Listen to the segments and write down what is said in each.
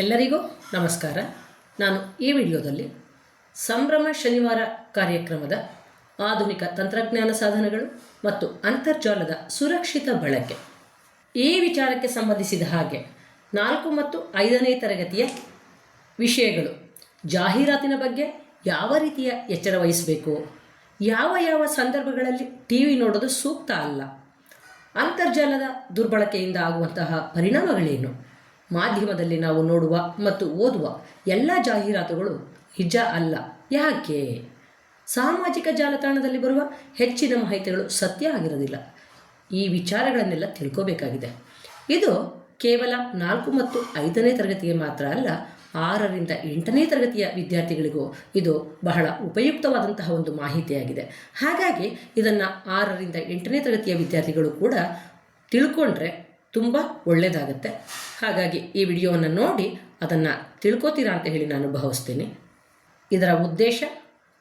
ಎಲ್ಲರಿಗೂ ನಮಸ್ಕಾರ. ನಾನು ಈ ವಿಡಿಯೋದಲ್ಲಿ ಸಂಭ್ರಮ ಶನಿವಾರ ಕಾರ್ಯಕ್ರಮದ ಆಧುನಿಕ ತಂತ್ರಜ್ಞಾನ ಸಾಧನಗಳು ಮತ್ತು ಅಂತರ್ಜಾಲದ ಸುರಕ್ಷಿತ ಬಳಕೆ. ಈ ವಿಚಾರಕ್ಕೆ ಸಂಬಂಧಿಸಿದ ಹಾಗೆ ನಾಲ್ಕು ಮತ್ತು ಐದನೇ ತರಗತಿಯ ವಿಷಯಗಳು. ಜಾಹೀರಾತಿನ ಬಗ್ಗೆ ಯಾವ ರೀತಿಯ ಎಚ್ಚರ ವಹಿಸಬೇಕು? ಯಾವ ಯಾವ ಸಂದರ್ಭಗಳಲ್ಲಿ ಟಿ ವಿ ನೋಡೋದು ಸೂಕ್ತ ಅಲ್ಲ? ಅಂತರ್ಜಾಲದ ದುರ್ಬಳಕೆಯಿಂದ ಆಗುವಂತಹ ಪರಿಣಾಮಗಳೇನು? ಮಾಧ್ಯಮದಲ್ಲಿ ನಾವು ನೋಡುವ ಮತ್ತು ಓದುವ ಎಲ್ಲ ಜಾಹೀರಾತುಗಳು ನಿಜ ಅಲ್ಲ. ಯಾಕೆ? ಸಾಮಾಜಿಕ ಜಾಲತಾಣದಲ್ಲಿ ಬರುವ ಹೆಚ್ಚಿನ ಮಾಹಿತಿಗಳು ಸತ್ಯ ಆಗಿರೋದಿಲ್ಲ. ಈ ವಿಚಾರಗಳನ್ನೆಲ್ಲ ತಿಳ್ಕೋಬೇಕಾಗಿದೆ. ಇದು ಕೇವಲ ನಾಲ್ಕು ಮತ್ತು ಐದನೇ ತರಗತಿಗೆ ಮಾತ್ರ ಅಲ್ಲ, ಆರರಿಂದ ಎಂಟನೇ ತರಗತಿಯ ವಿದ್ಯಾರ್ಥಿಗಳಿಗೂ ಇದು ಬಹಳ ಉಪಯುಕ್ತವಾದಂತಹ ಒಂದು ಮಾಹಿತಿಯಾಗಿದೆ. ಹಾಗಾಗಿ ಇದನ್ನು ಆರರಿಂದ ಎಂಟನೇ ತರಗತಿಯ ವಿದ್ಯಾರ್ಥಿಗಳು ಕೂಡ ತಿಳ್ಕೊಂಡ್ರೆ ತುಂಬ ಒಳ್ಳೆಯದಾಗುತ್ತೆ ಹಾಗಾಗಿ ಈ ವಿಡಿಯೋವನ್ನು ನೋಡಿ ಅದನ್ನು ತಿಳ್ಕೊತೀರಾ ಅಂತ ಹೇಳಿ ನಾನು ಭಾವಿಸ್ತೀನಿ. ಇದರ ಉದ್ದೇಶ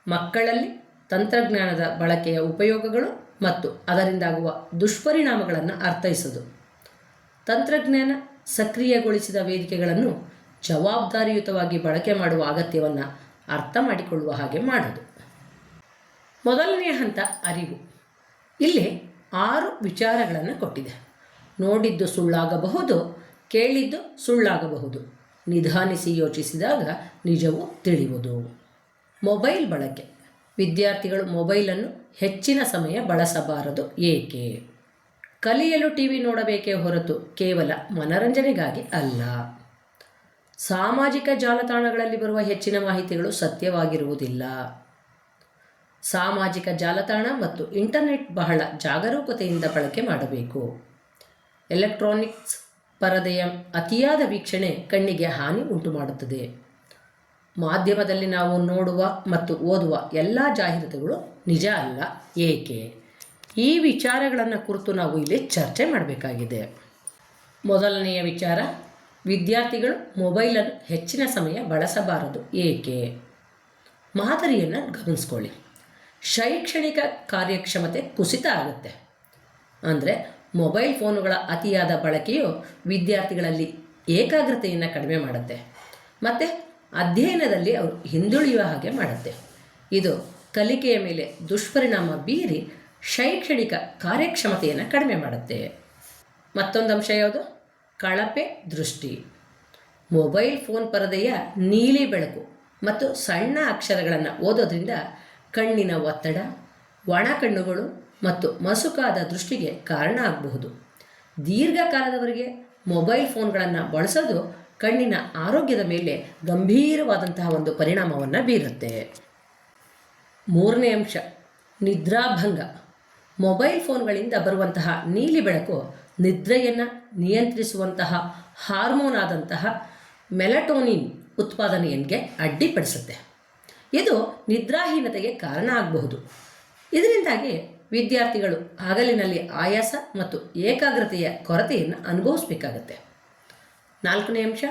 ಮಕ್ಕಳಲ್ಲಿ ತಂತ್ರಜ್ಞಾನದ ಬಳಕೆಯ ಉಪಯೋಗಗಳು ಮತ್ತು ಅದರಿಂದಾಗುವ ದುಷ್ಪರಿಣಾಮಗಳನ್ನು ಅರ್ಥೈಸೋದು. ತಂತ್ರಜ್ಞಾನ ಸಕ್ರಿಯಗೊಳಿಸಿದ ವೇದಿಕೆಗಳನ್ನು ಜವಾಬ್ದಾರಿಯುತವಾಗಿ ಬಳಕೆ ಮಾಡುವ ಅಗತ್ಯವನ್ನು ಅರ್ಥ ಮಾಡಿಕೊಳ್ಳುವ ಹಾಗೆ ಮಾಡೋದು. ಮೊದಲನೆಯ ಹಂತ ಅರಿವು. ಇಲ್ಲಿ ಆರು ವಿಚಾರಗಳನ್ನು ಕೊಟ್ಟಿದೆ. ನೋಡಿದ್ದು ಸುಳ್ಳಾಗಬಹುದು, ಕೇಳಿದ್ದು ಸುಳ್ಳಾಗಬಹುದು. ನಿಧಾನಿಸಿ ಯೋಚಿಸಿದಾಗ ನಿಜವು ತಿಳಿಯುವುದು. ಮೊಬೈಲ್ ಬಳಕೆ. ವಿದ್ಯಾರ್ಥಿಗಳು ಮೊಬೈಲನ್ನು ಹೆಚ್ಚಿನ ಸಮಯ ಬಳಸಬಾರದು ಏಕೆ? ಕಲಿಯಲು ಟಿ ವಿ ನೋಡಬೇಕೇ ಹೊರತು ಕೇವಲ ಮನರಂಜನೆಗಾಗಿ ಅಲ್ಲ. ಸಾಮಾಜಿಕ ಜಾಲತಾಣಗಳಲ್ಲಿ ಬರುವ ಹೆಚ್ಚಿನ ಮಾಹಿತಿಗಳು ಸತ್ಯವಾಗಿರುವುದಿಲ್ಲ. ಸಾಮಾಜಿಕ ಜಾಲತಾಣ ಮತ್ತು ಇಂಟರ್ನೆಟ್ ಬಹಳ ಜಾಗರೂಕತೆಯಿಂದ ಬಳಕೆ ಮಾಡಬೇಕು. ಎಲೆಕ್ಟ್ರಾನಿಕ್ಸ್ ಪರದೆಯ ಅತಿಯಾದ ವೀಕ್ಷಣೆ ಕಣ್ಣಿಗೆ ಹಾನಿ ಉಂಟು ಮಾಡುತ್ತದೆ ಮಾಧ್ಯಮದಲ್ಲಿ ನಾವು ನೋಡುವ ಮತ್ತು ಓದುವ ಎಲ್ಲ ಜಾಹೀರಾತುಗಳು ನಿಜ ಅಲ್ಲ. ಏಕೆ? ಈ ವಿಚಾರಗಳನ್ನು ಕುರಿತು ನಾವು ಇಲ್ಲಿ ಚರ್ಚೆ ಮಾಡಬೇಕಾಗಿದೆ. ಮೊದಲನೆಯ ವಿಚಾರ, ವಿದ್ಯಾರ್ಥಿಗಳು ಮೊಬೈಲನ್ನು ಹೆಚ್ಚಿನ ಸಮಯ ಬಳಸಬಾರದು. ಏಕೆ? ಮಾದರಿಯನ್ನು ಗಮನಿಸ್ಕೊಳ್ಳಿ. ಶೈಕ್ಷಣಿಕ ಕಾರ್ಯಕ್ಷಮತೆ ಕುಸಿತ ಆಗುತ್ತೆ. ಅಂದರೆ ಮೊಬೈಲ್ ಫೋನುಗಳ ಅತಿಯಾದ ಬಳಕೆಯು ವಿದ್ಯಾರ್ಥಿಗಳಲ್ಲಿ ಏಕಾಗ್ರತೆಯನ್ನು ಕಡಿಮೆ ಮಾಡುತ್ತೆ. ಮತ್ತು ಅಧ್ಯಯನದಲ್ಲಿ ಅವರು ಹಿಂದುಳಿಯುವ ಹಾಗೆ ಮಾಡುತ್ತೆ. ಇದು ಕಲಿಕೆಯ ಮೇಲೆ ದುಷ್ಪರಿಣಾಮ ಬೀರಿ ಶೈಕ್ಷಣಿಕ ಕಾರ್ಯಕ್ಷಮತೆಯನ್ನು ಕಡಿಮೆ ಮಾಡುತ್ತೆ. ಮತ್ತೊಂದು ಅಂಶ ಯಾವುದು? ಕಳಪೆ ದೃಷ್ಟಿ. ಮೊಬೈಲ್ ಫೋನ್ ಪರದೆಯ ನೀಲಿ ಬೆಳಕು ಮತ್ತು ಸಣ್ಣ ಅಕ್ಷರಗಳನ್ನು ಓದೋದ್ರಿಂದ ಕಣ್ಣಿನ ಒತ್ತಡ, ಒಣ ಕಣ್ಣುಗಳು ಮತ್ತು ಮಸುಕಾದ ದೃಷ್ಟಿಗೆ ಕಾರಣ ಆಗಬಹುದು. ದೀರ್ಘಕಾಲದವರೆಗೆ ಮೊಬೈಲ್ ಫೋನ್ಗಳನ್ನು ಬಳಸೋದು ಕಣ್ಣಿನ ಆರೋಗ್ಯದ ಮೇಲೆ ಗಂಭೀರವಾದಂತಹ ಒಂದು ಪರಿಣಾಮವನ್ನು ಬೀರುತ್ತೆ. ಮೂರನೇ ಅಂಶ, ನಿದ್ರಾಭಂಗ. ಮೊಬೈಲ್ ಫೋನ್ಗಳಿಂದ ಬರುವಂತಹ ನೀಲಿ ಬೆಳಕು ನಿದ್ರೆಯನ್ನು ನಿಯಂತ್ರಿಸುವಂತಹ ಹಾರ್ಮೋನ್ ಆದಂತಹ ಮೆಲಟೋನಿನ್ ಉತ್ಪಾದನೆಯನ್ಗೆ ಅಡ್ಡಿಪಡಿಸುತ್ತೆ. ಇದು ನಿದ್ರಾಹೀನತೆಗೆ ಕಾರಣ ಆಗಬಹುದು. ಇದರಿಂದಾಗಿ ವಿದ್ಯಾರ್ಥಿಗಳು ಹಗಲಿನಲ್ಲಿ ಆಯಾಸ ಮತ್ತು ಏಕಾಗ್ರತೆಯ ಕೊರತೆಯನ್ನು ಅನುಭವಿಸಬೇಕಾಗತ್ತೆ. ನಾಲ್ಕನೇ ಅಂಶ,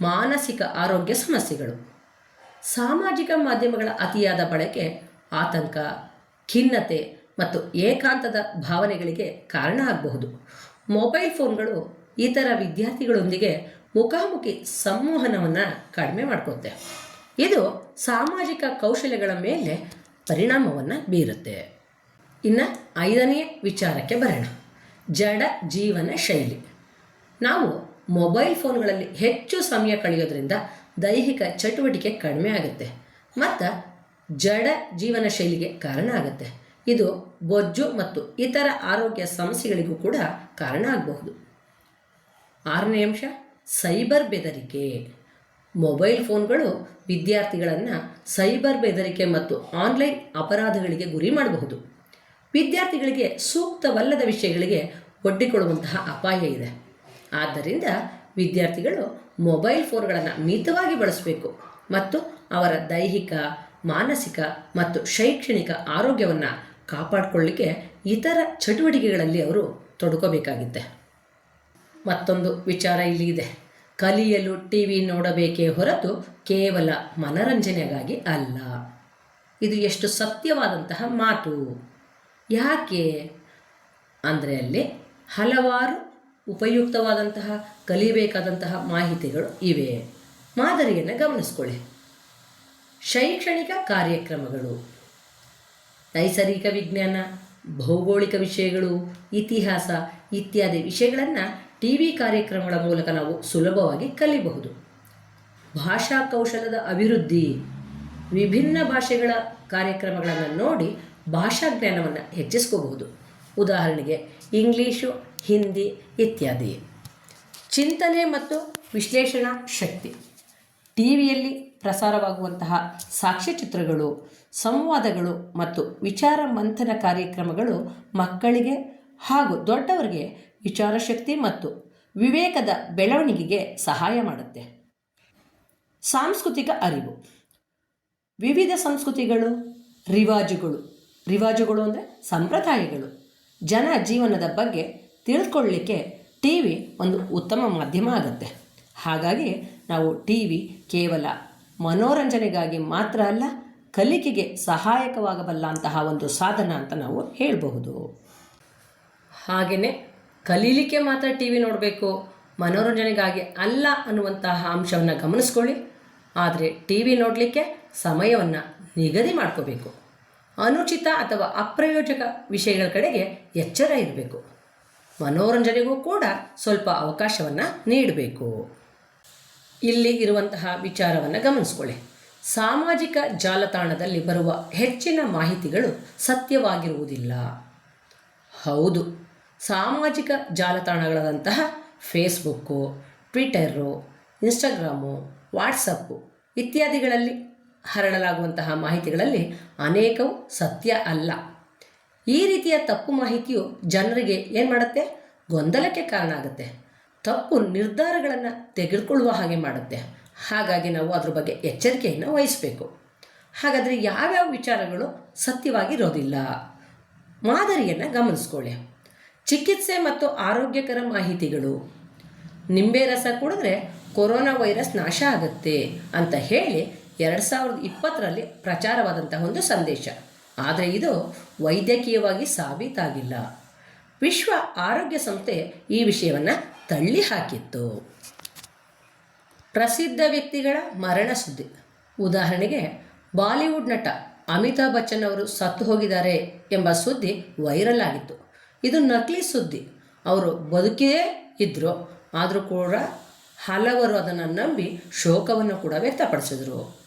ಮಾನಸಿಕ ಆರೋಗ್ಯ ಸಮಸ್ಯೆಗಳು. ಸಾಮಾಜಿಕ ಮಾಧ್ಯಮಗಳ ಅತಿಯಾದ ಬಳಕೆ ಆತಂಕ, ಖಿನ್ನತೆ ಮತ್ತು ಏಕಾಂತದ ಭಾವನೆಗಳಿಗೆ ಕಾರಣ ಆಗಬಹುದು. ಮೊಬೈಲ್ ಫೋನ್ಗಳು ಇತರ ವಿದ್ಯಾರ್ಥಿಗಳೊಂದಿಗೆ ಮುಖಾಮುಖಿ ಸಂವಹನವನ್ನು ಕಡಿಮೆ ಮಾಡಿಕೊತ್ತೆ. ಇದು ಸಾಮಾಜಿಕ ಕೌಶಲ್ಯಗಳ ಮೇಲೆ ಪರಿಣಾಮವನ್ನು ಬೀರುತ್ತೆ. ಇನ್ನು ಐದನೆಯ ವಿಚಾರಕ್ಕೆ ಬರೋಣ. ಜಡ ಜೀವನ ಶೈಲಿ. ನಾವು ಮೊಬೈಲ್ ಫೋನ್ಗಳಲ್ಲಿ ಹೆಚ್ಚು ಸಮಯ ಕಳೆಯೋದ್ರಿಂದ ದೈಹಿಕ ಚಟುವಟಿಕೆ ಕಡಿಮೆ ಆಗುತ್ತೆ ಮತ್ತು ಜಡ ಜೀವನ ಶೈಲಿಗೆ ಕಾರಣ ಆಗುತ್ತೆ. ಇದು ಬೊಜ್ಜು ಮತ್ತು ಇತರ ಆರೋಗ್ಯ ಸಮಸ್ಯೆಗಳಿಗೂ ಕೂಡ ಕಾರಣ ಆಗಬಹುದು. ಆರನೇ ಅಂಶ, ಸೈಬರ್ ಬೆದರಿಕೆ. ಮೊಬೈಲ್ ಫೋನ್ಗಳು ವಿದ್ಯಾರ್ಥಿಗಳನ್ನು ಸೈಬರ್ ಬೆದರಿಕೆ ಮತ್ತು ಆನ್ಲೈನ್ ಅಪರಾಧಗಳಿಗೆ ಗುರಿ ಮಾಡಬಹುದು. ವಿದ್ಯಾರ್ಥಿಗಳಿಗೆ ಸೂಕ್ತವಲ್ಲದ ವಿಷಯಗಳಿಗೆ ಒಡ್ಡಿಕೊಳ್ಳುವಂತಹ ಅಪಾಯ ಇದೆ. ಆದ್ದರಿಂದ ವಿದ್ಯಾರ್ಥಿಗಳು ಮೊಬೈಲ್ ಫೋನ್ಗಳನ್ನು ಮಿತವಾಗಿ ಬಳಸಬೇಕು ಮತ್ತು ಅವರ ದೈಹಿಕ, ಮಾನಸಿಕ ಮತ್ತು ಶೈಕ್ಷಣಿಕ ಆರೋಗ್ಯವನ್ನು ಕಾಪಾಡಿಕೊಳ್ಳಿಕ್ಕೆ ಇತರ ಚಟುವಟಿಕೆಗಳಲ್ಲಿ ಅವರು ತೊಡ್ಕೋಬೇಕಾಗಿದೆ ಮತ್ತೊಂದು ವಿಚಾರ ಇಲ್ಲಿ ಇದೆ. ಕಲಿಯಲು ಟಿ ವಿ ನೋಡಬೇಕೇ ಹೊರತು ಕೇವಲ ಮನರಂಜನೆಗಾಗಿ ಅಲ್ಲ. ಇದು ಎಷ್ಟು ಸತ್ಯವಾದಂತಹ ಮಾತು. ಯಾಕೆ ಅಂದರೆ ಅಲ್ಲಿ ಹಲವಾರು ಉಪಯುಕ್ತವಾದಂತಹ, ಕಲಿಬೇಕಾದಂತಹ ಮಾಹಿತಿಗಳು ಇವೆ. ಮಾದರಿಯನ್ನು ಗಮನಿಸ್ಕೊಳ್ಳಿ. ಶೈಕ್ಷಣಿಕ ಕಾರ್ಯಕ್ರಮಗಳು, ನೈಸರ್ಗಿಕ ವಿಜ್ಞಾನ, ಭೌಗೋಳಿಕ ವಿಷಯಗಳು, ಇತಿಹಾಸ ಇತ್ಯಾದಿ ವಿಷಯಗಳನ್ನು ಟಿ ವಿ ಕಾರ್ಯಕ್ರಮಗಳ ಮೂಲಕ ನಾವು ಸುಲಭವಾಗಿ ಕಲಿಬಹುದು. ಭಾಷಾ ಕೌಶಲದ ಅಭಿವೃದ್ಧಿ, ವಿಭಿನ್ನ ಭಾಷೆಗಳ ಕಾರ್ಯಕ್ರಮಗಳನ್ನು ನೋಡಿ ಭಾಷಾ ಜ್ಞಾನವನ್ನು ಹೆಚ್ಚಿಸ್ಕೋಬಹುದು. ಉದಾಹರಣೆಗೆ ಇಂಗ್ಲೀಷು ಹಿಂದಿ ಇತ್ಯಾದಿ. ಚಿಂತನೆ ಮತ್ತು ವಿಶ್ಲೇಷಣಾ ಶಕ್ತಿ. ಟಿ ವಿಯಲ್ಲಿ ಪ್ರಸಾರವಾಗುವಂತಹ ಸಾಕ್ಷ್ಯಚಿತ್ರಗಳು, ಸಂವಾದಗಳು ಮತ್ತು ವಿಚಾರ ಮಂಥನ ಕಾರ್ಯಕ್ರಮಗಳು ಮಕ್ಕಳಿಗೆ ಹಾಗೂ ದೊಡ್ಡವರಿಗೆ ವಿಚಾರಶಕ್ತಿ ಮತ್ತು ವಿವೇಕದ ಬೆಳವಣಿಗೆಗೆ ಸಹಾಯ ಮಾಡುತ್ತೆ. ಸಾಂಸ್ಕೃತಿಕ ಅರಿವು. ವಿವಿಧ ಸಂಸ್ಕೃತಿಗಳು, ರಿವಾಜುಗಳು. ರಿವಾಜುಗಳು ಅಂದರೆ ಸಂಪ್ರದಾಯಗಳು. ಜನ ಜೀವನದ ಬಗ್ಗೆ ತಿಳ್ಕೊಳ್ಳಿಕ್ಕೆ ಟಿ ವಿ ಒಂದು ಉತ್ತಮ ಮಾಧ್ಯಮ ಆಗುತ್ತೆ. ಹಾಗಾಗಿ ನಾವು ಟಿ ವಿ ಕೇವಲ ಮನೋರಂಜನೆಗಾಗಿ ಮಾತ್ರ ಅಲ್ಲ, ಕಲಿಕೆಗೆ ಸಹಾಯಕವಾಗಬಲ್ಲ ಅಂತಹ ಒಂದು ಸಾಧನ ಅಂತ ನಾವು ಹೇಳಬಹುದು. ಹಾಗೆಯೇ ಕಲೀಲಿಕ್ಕೆ ಮಾತ್ರ ಟಿ ವಿ ನೋಡಬೇಕು, ಮನೋರಂಜನೆಗಾಗಿ ಅಲ್ಲ ಅನ್ನುವಂತಹ ಅಂಶವನ್ನು ಗಮನಿಸ್ಕೊಳ್ಳಿ. ಆದರೆ ಟಿ ವಿ ನೋಡಲಿಕ್ಕೆ ಸಮಯವನ್ನು ನಿಗದಿ ಮಾಡ್ಕೋಬೇಕು. ಅನುಚಿತ ಅಥವಾ ಅಪ್ರಯೋಜಕ ವಿಷಯಗಳ ಕಡೆಗೆ ಎಚ್ಚರ ಇರಬೇಕು. ಮನೋರಂಜನೆಗೂ ಕೂಡ ಸ್ವಲ್ಪ ಅವಕಾಶವನ್ನು ನೀಡಬೇಕು. ಇಲ್ಲಿ ಇರುವಂತಹ ವಿಚಾರವನ್ನು ಗಮನಿಸ್ಕೊಳ್ಳಿ. ಸಾಮಾಜಿಕ ಜಾಲತಾಣದಲ್ಲಿ ಬರುವ ಹೆಚ್ಚಿನ ಮಾಹಿತಿಗಳು ಸತ್ಯವಾಗಿರುವುದಿಲ್ಲ. ಹೌದು, ಸಾಮಾಜಿಕ ಜಾಲತಾಣಗಳಾದಂತಹ ಫೇಸ್ಬುಕ್ಕು ಟ್ವಿಟರು ಇನ್ಸ್ಟಾಗ್ರಾಮು ವಾಟ್ಸಪ್ಪು ಇತ್ಯಾದಿಗಳಲ್ಲಿ ಹರಡಲಾಗುವಂತಹ ಮಾಹಿತಿಗಳಲ್ಲಿ ಅನೇಕವು ಸತ್ಯ ಅಲ್ಲ. ಈ ರೀತಿಯ ತಪ್ಪು ಮಾಹಿತಿಯು ಜನರಿಗೆ ಏನು ಮಾಡುತ್ತೆ? ಗೊಂದಲಕ್ಕೆ ಕಾರಣ ಆಗುತ್ತೆ. ತಪ್ಪು ನಿರ್ಧಾರಗಳನ್ನು ತೆಗೆದುಕೊಳ್ಳುವ ಹಾಗೆ ಮಾಡುತ್ತೆ. ಹಾಗಾಗಿ ನಾವು ಅದ್ರ ಬಗ್ಗೆ ಎಚ್ಚರಿಕೆಯನ್ನು ವಹಿಸಬೇಕು. ಹಾಗಾದರೆ ಯಾವ್ಯಾವ ವಿಚಾರಗಳು ಸತ್ಯವಾಗಿರೋದಿಲ್ಲ? ಮಾದರಿಯನ್ನು ಗಮನಿಸ್ಕೊಳ್ಳಿ. ಚಿಕಿತ್ಸೆ ಮತ್ತು ಆರೋಗ್ಯಕರ ಮಾಹಿತಿಗಳು. ನಿಂಬೆ ರಸ ಕುಡಿದ್ರೆ ಕೊರೋನಾ ವೈರಸ್ ನಾಶ ಆಗುತ್ತೆ ಅಂತ ಹೇಳಿ ಎರಡು ಸಾವಿರದ ಇಪ್ಪತ್ತರಲ್ಲಿ ಪ್ರಚಾರವಾದಂತಹ ಒಂದು ಸಂದೇಶ. ಆದರೆ ಇದು ವೈದ್ಯಕೀಯವಾಗಿ ಸಾಬೀತಾಗಿಲ್ಲ. ವಿಶ್ವ ಆರೋಗ್ಯ ಸಂಸ್ಥೆ ಈ ವಿಷಯವನ್ನು ತಳ್ಳಿ ಹಾಕಿತ್ತು. ಪ್ರಸಿದ್ಧ ವ್ಯಕ್ತಿಗಳ ಮರಣ ಸುದ್ದಿ. ಉದಾಹರಣೆಗೆ, ಬಾಲಿವುಡ್ ನಟ ಅಮಿತಾಬ್ ಬಚ್ಚನ್ ಅವರು ಸತ್ತು ಹೋಗಿದ್ದಾರೆ ಎಂಬ ಸುದ್ದಿ ವೈರಲ್ ಆಗಿತ್ತು. ಇದು ನಕಲಿ ಸುದ್ದಿ. ಅವರು ಬದುಕಿಯೇ ಇದ್ದರು ಆದರೂ ಕೂಡ ಹಲವರು ಅದನ್ನು ನಂಬಿ ಶೋಕವನ್ನು ಕೂಡ ವ್ಯಕ್ತಪಡಿಸಿದರು.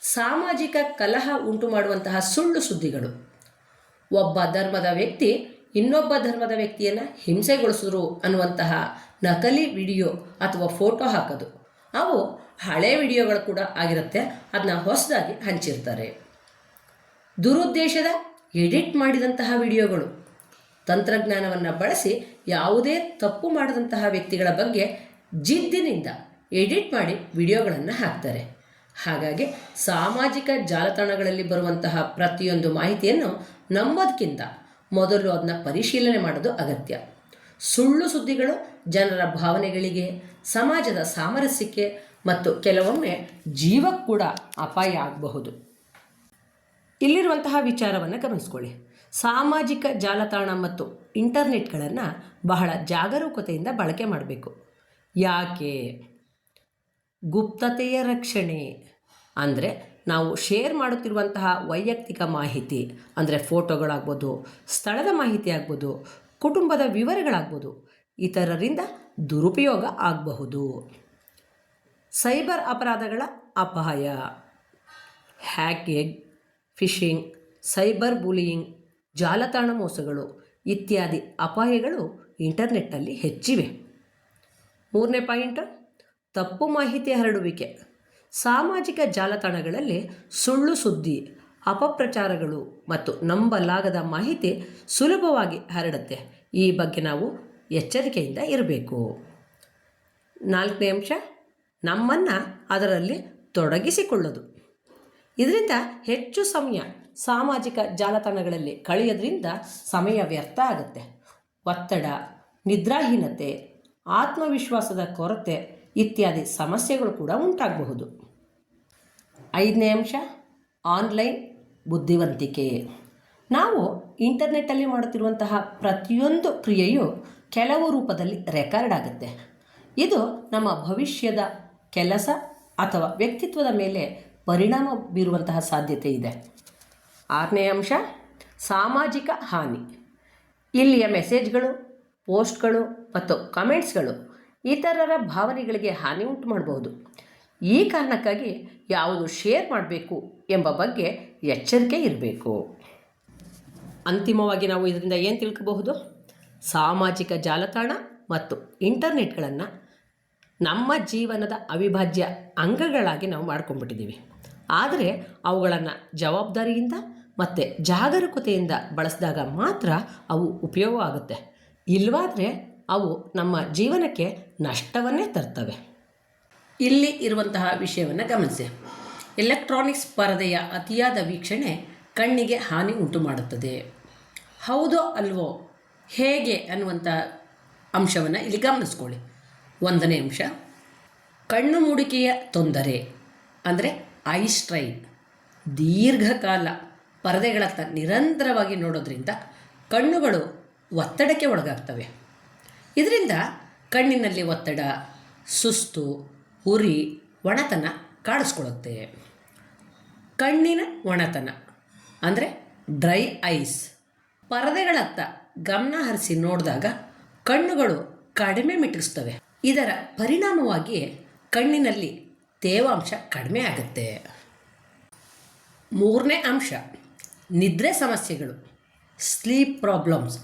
ಸಾಮಾಜಿಕ ಕಲಹ ಉಂಟು ಮಾಡುವಂತಹ ಸುಳ್ಳು ಸುದ್ದಿಗಳು. ಒಬ್ಬ ಧರ್ಮದ ವ್ಯಕ್ತಿ ಇನ್ನೊಬ್ಬ ಧರ್ಮದ ವ್ಯಕ್ತಿಯನ್ನು ಹಿಂಸೆಗೊಳಿಸಿದ್ರು ಅನ್ನುವಂತಹ ನಕಲಿ ವಿಡಿಯೋ ಅಥವಾ ಫೋಟೋ ಹಾಕೋದು. ಅವು ಹಳೆ ವಿಡಿಯೋಗಳು ಕೂಡ ಆಗಿರುತ್ತೆ. ಅದನ್ನ ಹೊಸದಾಗಿ ಹಂಚಿರ್ತಾರೆ. ದುರುದ್ದೇಶದ ಎಡಿಟ್ ಮಾಡಿದಂತಹ ವಿಡಿಯೋಗಳು. ತಂತ್ರಜ್ಞಾನವನ್ನು ಬಳಸಿ ಯಾವುದೇ ತಪ್ಪು ಮಾಡಿದಂತಹ ವ್ಯಕ್ತಿಗಳ ಬಗ್ಗೆ ಜಿದ್ದಿನಿಂದ ಎಡಿಟ್ ಮಾಡಿ ವಿಡಿಯೋಗಳನ್ನು ಹಾಕ್ತಾರೆ. ಹಾಗಾಗಿ ಸಾಮಾಜಿಕ ಜಾಲತಾಣಗಳಲ್ಲಿ ಬರುವಂತಹ ಪ್ರತಿಯೊಂದು ಮಾಹಿತಿಯನ್ನು ನಂಬೋದಕ್ಕಿಂತ ಮೊದಲು ಅದನ್ನ ಪರಿಶೀಲನೆ ಮಾಡೋದು ಅಗತ್ಯ. ಸುಳ್ಳು ಸುದ್ದಿಗಳು ಜನರ ಭಾವನೆಗಳಿಗೆ, ಸಮಾಜದ ಸಾಮರಸ್ಯಕ್ಕೆ ಮತ್ತು ಕೆಲವೊಮ್ಮೆ ಜೀವಕ್ಕೆ ಕೂಡ ಅಪಾಯ ಆಗಬಹುದು. ಇಲ್ಲಿರುವಂತಹ ವಿಚಾರವನ್ನು ಗಮನಿಸ್ಕೊಳ್ಳಿ. ಸಾಮಾಜಿಕ ಜಾಲತಾಣ ಮತ್ತು ಇಂಟರ್ನೆಟ್ಗಳನ್ನು ಬಹಳ ಜಾಗರೂಕತೆಯಿಂದ ಬಳಕೆ ಮಾಡಬೇಕು. ಯಾಕೆ? ಗುಪ್ತತೆಯ ರಕ್ಷಣೆ. ಅಂದರೆ ನಾವು ಶೇರ್ ಮಾಡುತ್ತಿರುವಂತಹ ವೈಯಕ್ತಿಕ ಮಾಹಿತಿ, ಅಂದರೆ ಫೋಟೋಗಳಾಗ್ಬೋದು, ಸ್ಥಳದ ಮಾಹಿತಿ ಆಗ್ಬೋದು, ಕುಟುಂಬದ ವಿವರಗಳಾಗ್ಬೋದು, ಇತರರಿಂದ ದುರುಪಯೋಗ ಆಗಬಹುದು. ಸೈಬರ್ ಅಪರಾಧಗಳ ಅಪಾಯ. ಹ್ಯಾಕಿಂಗ್ ಫಿಶಿಂಗ್, ಸೈಬರ್ ಬುಲಿಯಿಂಗ್, ಜಾಲತಾಣ ಮೋಸಗಳು ಇತ್ಯಾದಿ ಅಪಾಯಗಳು ಇಂಟರ್ನೆಟ್ನಲ್ಲಿ ಹೆಚ್ಚಿವೆ. ಮೂರನೇ ಪಾಯಿಂಟ್, ತಪ್ಪು ಮಾಹಿತಿ ಹರಡುವಿಕೆ. ಸಾಮಾಜಿಕ ಜಾಲತಾಣಗಳಲ್ಲಿ ಸುಳ್ಳು ಸುದ್ದಿ, ಅಪಪ್ರಚಾರಗಳು ಮತ್ತು ನಂಬಲಾಗದ ಮಾಹಿತಿ ಸುಲಭವಾಗಿ ಹರಡುತ್ತೆ. ಈ ಬಗ್ಗೆ ನಾವು ಎಚ್ಚರಿಕೆಯಿಂದ ಇರಬೇಕು. ನಾಲ್ಕನೇ ಅಂಶ, ನಮ್ಮನ್ನು ಅದರಲ್ಲಿ ತೊಡಗಿಸಿಕೊಳ್ಳೋದು. ಇದರಿಂದ ಹೆಚ್ಚು ಸಮಯ ಸಾಮಾಜಿಕ ಜಾಲತಾಣಗಳಲ್ಲಿ ಕಳೆಯೋದ್ರಿಂದ ಸಮಯ ವ್ಯರ್ಥ ಆಗುತ್ತೆ. ಒತ್ತಡ, ನಿದ್ರಾಹೀನತೆ, ಆತ್ಮವಿಶ್ವಾಸದ ಕೊರತೆ ಇತ್ಯಾದಿ ಸಮಸ್ಯೆಗಳು ಕೂಡ ಉಂಟಾಗಬಹುದು. ಐದನೇ ಅಂಶ, ಆನ್ಲೈನ್ ಬುದ್ಧಿವಂತಿಕೆ. ನಾವು ಇಂಟರ್ನೆಟ್ಟಲ್ಲಿ ಮಾಡುತ್ತಿರುವಂತಹ ಪ್ರತಿಯೊಂದು ಕ್ರಿಯೆಯು ಕೆಲವು ರೂಪದಲ್ಲಿ ರೆಕಾರ್ಡ್ ಆಗುತ್ತೆ. ಇದು ನಮ್ಮ ಭವಿಷ್ಯದ ಕೆಲಸ ಅಥವಾ ವ್ಯಕ್ತಿತ್ವದ ಮೇಲೆ ಪರಿಣಾಮ ಬೀರುವಂತಹ ಸಾಧ್ಯತೆ ಇದೆ. ಆರನೇ ಅಂಶ, ಸಾಮಾಜಿಕ ಹಾನಿ. ಇಲ್ಲಿಯ ಮೆಸೇಜ್ಗಳು, ಪೋಸ್ಟ್ಗಳು ಮತ್ತು ಕಮೆಂಟ್ಸ್ಗಳು ಇತರರ ಭಾವನೆಗಳಿಗೆ ಹಾನಿ ಉಂಟು ಮಾಡಬಹುದು ಈ ಕಾರಣಕ್ಕಾಗಿ ಯಾವುದು ಶೇರ್ ಮಾಡಬೇಕು ಎಂಬ ಬಗ್ಗೆ ಎಚ್ಚರಿಕೆ ಇರಬೇಕು. ಅಂತಿಮವಾಗಿ ನಾವು ಇದರಿಂದ ಏನು ತಿಳ್ಕೋಬಹುದು? ಸಾಮಾಜಿಕ ಜಾಲತಾಣ ಮತ್ತು ಇಂಟರ್ನೆಟ್ಗಳನ್ನು ನಮ್ಮ ಜೀವನದ ಅವಿಭಾಜ್ಯ ಅಂಗಗಳಾಗಿ ನಾವು ಮಾಡ್ಕೊಂಡ್ಬಿಟ್ಟಿದ್ದೀವಿ ಆದರೆ ಅವುಗಳನ್ನು ಜವಾಬ್ದಾರಿಯಿಂದ ಮತ್ತು ಜಾಗರೂಕತೆಯಿಂದ ಬಳಸಿದಾಗ ಮಾತ್ರ ಅವು ಉಪಯೋಗ ಆಗುತ್ತೆ. ಇಲ್ವಾದರೆ ಅವು ನಮ್ಮ ಜೀವನಕ್ಕೆ ನಷ್ಟವನ್ನೇ ತರ್ತವೆ. ಇಲ್ಲಿ ಇರುವಂತಹ ವಿಷಯವನ್ನು ಗಮನಿಸಿ. ಎಲೆಕ್ಟ್ರಾನಿಕ್ಸ್ ಪರದೆಯ ಅತಿಯಾದ ವೀಕ್ಷಣೆ ಕಣ್ಣಿಗೆ ಹಾನಿ ಉಂಟು ಮಾಡುತ್ತದೆ. ಹೌದೋ ಅಲ್ವೋ, ಹೇಗೆ ಅನ್ನುವಂಥ ಅಂಶವನ್ನು ಇಲ್ಲಿ ಗಮನಿಸ್ಕೊಳ್ಳಿ. ಒಂದನೇ ಅಂಶ, ಕಣ್ಣು ಮೂಡಿಕೆಯ ತೊಂದರೆ, ಅಂದರೆ ಐ ಸ್ಟ್ರೈನ್, ದೀರ್ಘಕಾಲ ಪರದೆಗಳತ್ತ ನಿರಂತರವಾಗಿ ನೋಡೋದ್ರಿಂದ ಕಣ್ಣುಗಳು ಒತ್ತಡಕ್ಕೆ ಒಳಗಾಗ್ತವೆ. ಇದರಿಂದ ಕಣ್ಣಿನಲ್ಲಿ ಒತ್ತಡ, ಸುಸ್ತು, ಉರಿ, ಒಣತನ ಕಾಡಿಸ್ಕೊಳ್ಳುತ್ತೆ. ಕಣ್ಣಿನ ಒಣತನ ಅಂದರೆ ಡ್ರೈ ಐಸ್. ಪರದೆಗಳತ್ತ ಗಮನ ಹರಿಸಿ ನೋಡಿದಾಗ ಕಣ್ಣುಗಳು ಕಡಿಮೆ ಮಿಟುಕಿಸ್ತವೆ ಇದರ ಪರಿಣಾಮವಾಗಿ ಕಣ್ಣಿನಲ್ಲಿ ತೇವಾಂಶ ಕಡಿಮೆ ಆಗುತ್ತೆ. ಮೂರನೇ ಅಂಶ, ನಿದ್ರೆ ಸಮಸ್ಯೆಗಳು. Sleep problems.